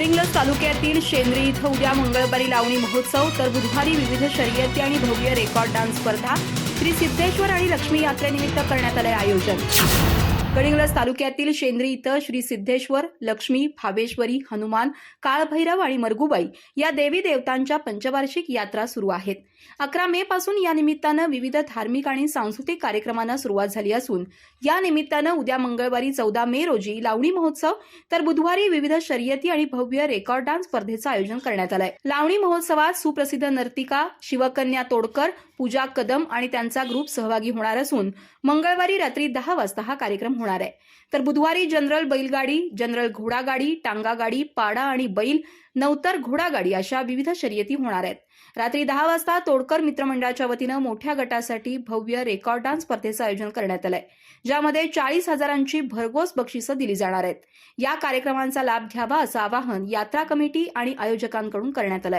गडिंग्लज तालुक्यातील शेंद्री इथं उद्या मंगळवारी लावणी महोत्सव तर बुधवारी विविध शर्यती आणि भव्य रेकॉर्ड डान्स स्पर्धा श्री सिद्धेश्वर आणि लक्ष्मी यात्रेनिमित्त करण्यात आले आयोजन. गडिंग्लज तालुक्यातील शेंद्री इथं श्री सिद्धेश्वर लक्ष्मी भावेश्वरी हनुमान काळभैरव आणि मरगुबाई या देवी देवतांच्या पंचवार्षिक यात्रा सुरू आहेत. अकरा मे पासून या निमित्तानं विविध धार्मिक आणि सांस्कृतिक कार्यक्रमांना सुरुवात झाली असून या निमित्तानं उद्या मंगळवारी चौदा मे रोजी लावणी महोत्सव तर बुधवारी विविध शर्यती आणि भव्य रेकॉर्ड डान्स स्पर्धेचं आयोजन करण्यात आलंय. लावणी महोत्सवात सुप्रसिद्ध नर्तिका शिवकन्या तोडकर पूजा कदम आणि त्यांचा ग्रुप सहभागी होणार असून मंगळवारी रात्री दहा वाजता हा कार्यक्रम होणार आहे. तर बुधवारी जनरल बैलगाडी जनरल घोडागाडी टांगागाडी पाडा आणि बैल नवतर घोडागाडी अशा विविध शर्यती होणार आहेत. रात्री दहा वाजता तोडकर मित्रमंडळाच्या वतीनं मोठ्या गटासाठी भव्य रेकॉर्ड डान्स स्पर्धेचं आयोजन करण्यात आलंय. ज्यामध्ये चाळीस हजारांची भरघोस बक्षिसं दिली जाणार आहेत. या कार्यक्रमांचा लाभ घ्यावा असं आवाहन यात्रा कमिटी आणि आयोजकांकडून करण्यात आलंय.